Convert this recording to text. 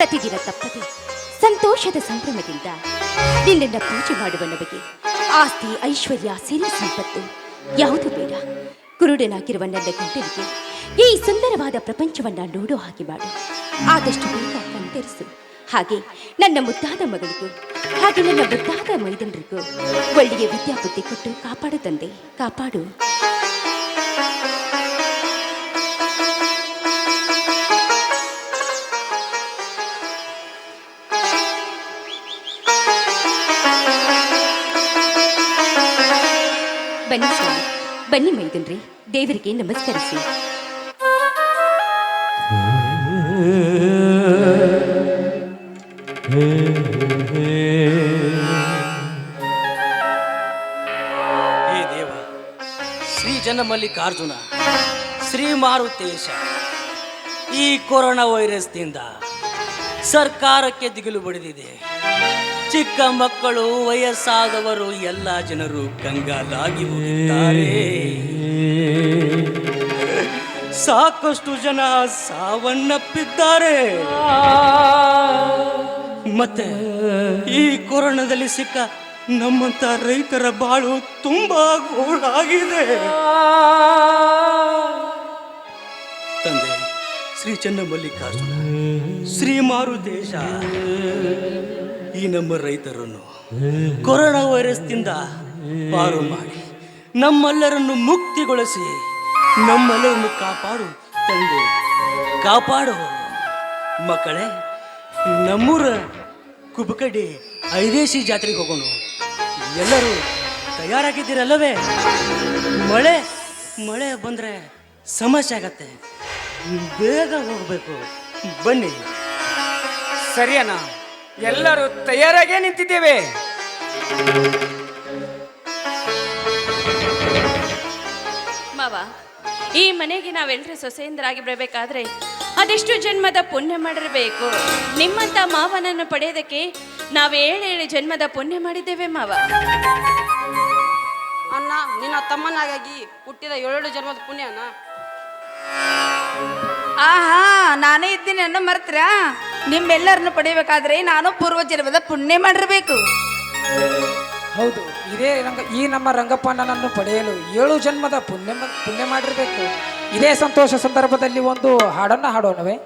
ಪ್ರತಿದಿನ ತಪ್ಪದೆ ಸಂತೋಷದ ಸಂಭ್ರಮದಿಂದ ನಿನ್ನನ್ನ ಪೂಜೆ ಮಾಡುವ ನಮಗೆ ಆಸ್ತಿ, ಐಶ್ವರ್ಯ, ಸಿರಿ ಸಂಪತ್ತು ಯಾವುದು ಬೇಡ. ಕುರುಡನಾಗಿರುವ ನನ್ನ ಗಂಟಲಿಗೆ ಈ ಸುಂದರವಾದ ಪ್ರಪಂಚವನ್ನ ನೋಡೋ ಹಾಗೆ ಮಾಡು. ಆದಷ್ಟು ಬೇಗ ಕಂತರಿಸು ಹಾಗೆ ನನ್ನ ಮುದ್ದಾದ ಮಗಳಿಗೂ ಹಾಗೆ ನನ್ನ ಮುದ್ದಾದ ಮೈದನರಿಗೂ ಒಳ್ಳೆಯ ವಿದ್ಯಾಬುದ್ಧಿ ಕೊಟ್ಟು ಕಾಪಾಡು ತಂದೆ, ಕಾಪಾಡು. ಬನ್ನಿ ಸ್ವಾಮಿ ಬನ್ನಿ ಮೈದನ್ರಿ. ದೇವರಿಗೆ ನಮಸ್ಕರಿಸಿ. ಹೇ ದೇವ, ಶ್ರೀ ಜನಮಲ್ಲಿಕಾರ್ಜುನ, ಶ್ರೀ ಮಾರುತೇಶ, ಈ ಕೊರೋನಾ ವೈರಸ್ನಿಂದ ಸರ್ಕಾರಕ್ಕೆ ದಿಗಿಲು ಬಡಿದಿದೆ. ಚಿಕ್ಕ ಮಕ್ಕಳು, ವಯಸ್ಸಾದವರು ಎಲ್ಲ ಜನರು ಕಂಗಾಲಾಗಿ ಹೋಗಿದ್ದಾರೆ. ಸಾಕಷ್ಟು ಜನ ಸಾವನ್ನಪ್ಪಿದ್ದಾರೆ. ಮತ್ತೆ ಈ ಕೊರೋನಾದಲ್ಲಿ ಸಿಕ್ಕ ನಮ್ಮಂತ ರೈತರ ಬಾಳು ತುಂಬಾ ಗೋಳಾಗಿದೆ. ಶ್ರೀ ಚನ್ನಮಲ್ಲಿಕಾರ್ಜುನ ಶ್ರೀ ಮಾರುದೇಶ ಈ ನಮ್ಮ ರೈತರನ್ನು ಕೊರೋನಾ ವೈರಸ್ನಿಂದ ಪಾರು ಮಾಡಿ ನಮ್ಮೆಲ್ಲರನ್ನು ಮುಕ್ತಿಗೊಳಿಸಿ, ನಮ್ಮೆಲ್ಲರನ್ನು ಕಾಪಾಡು, ತಂದೆ ಕಾಪಾಡು ಮಕ್ಕಳೇ, ನಮ್ಮೂರ ಕುಬಕಡಿ ಐದೇಶಿ ಜಾತ್ರೆಗೆ ಹೋಗೋಣ. ಎಲ್ಲರೂ ತಯಾರಾಗಿದ್ದೀರಲ್ಲವೇ? ಮಳೆ ಮಳೆ ಬಂದರೆ ಸಮಸ್ಯೆ ಆಗತ್ತೆ. ಬೇಗ ಹೋಗ್ಬೇಕು. ಬನ್ನಿ. ಸರಿಯಣ್ಣ ಎಲ್ಲರೂ ತಯಾರಾಗೇ ನಿಂತಿದ್ದೇವೆ. ಮಾವ ಈ ಮನೆಗೆ ನಾವೆಲ್ಲರೂ ಸೊಸೆಯಿಂದರಾಗಿ ಬರಬೇಕಾದ್ರೆ ಅದೆಷ್ಟು ಜನ್ಮದ ಪುಣ್ಯ ಮಾಡಿರಬೇಕು. ನಿಮ್ಮಂತ ಮಾವನನ್ನು ಪಡೆಯೋದಕ್ಕೆ ನಾವು ಏಳೇಳು ಜನ್ಮದ ಪುಣ್ಯ ಮಾಡಿದ್ದೇವೆ ಮಾವ. ಅಣ್ಣ ನಿನ್ನ ತಮ್ಮನಾಗಾಗಿ ಹುಟ್ಟಿದ ಏಳೇಳು ಜನ್ಮದ ಪುಣ್ಯ ಅಣ್ಣ. ಆಹಾ, ನಾನೇ ಇದ್ದೀನಿ ಅನ್ನೋ ಮರ್ತ್ರ ನಿಮ್ಮೆಲ್ಲರನ್ನು ಪಡಿಬೇಕಾದ್ರೆ ನಾನು ಪೂರ್ವ ಜನ್ಮದ ಪುಣ್ಯ ಮಾಡಿರ್ಬೇಕು. ಹೌದು, ಇದೇ ರಂಗ, ಈ ನಮ್ಮ ರಂಗಪ್ಪನನ್ನು ಪಡೆಯಲು ಏಳು ಜನ್ಮದ ಪುಣ್ಯ ಪುಣ್ಯ ಮಾಡಿರಬೇಕು. ಇದೇ ಸಂತೋಷ ಸಂದರ್ಭದಲ್ಲಿ ಒಂದು ಹಾಡನ್ನು ಹಾಡೋಣವೇ?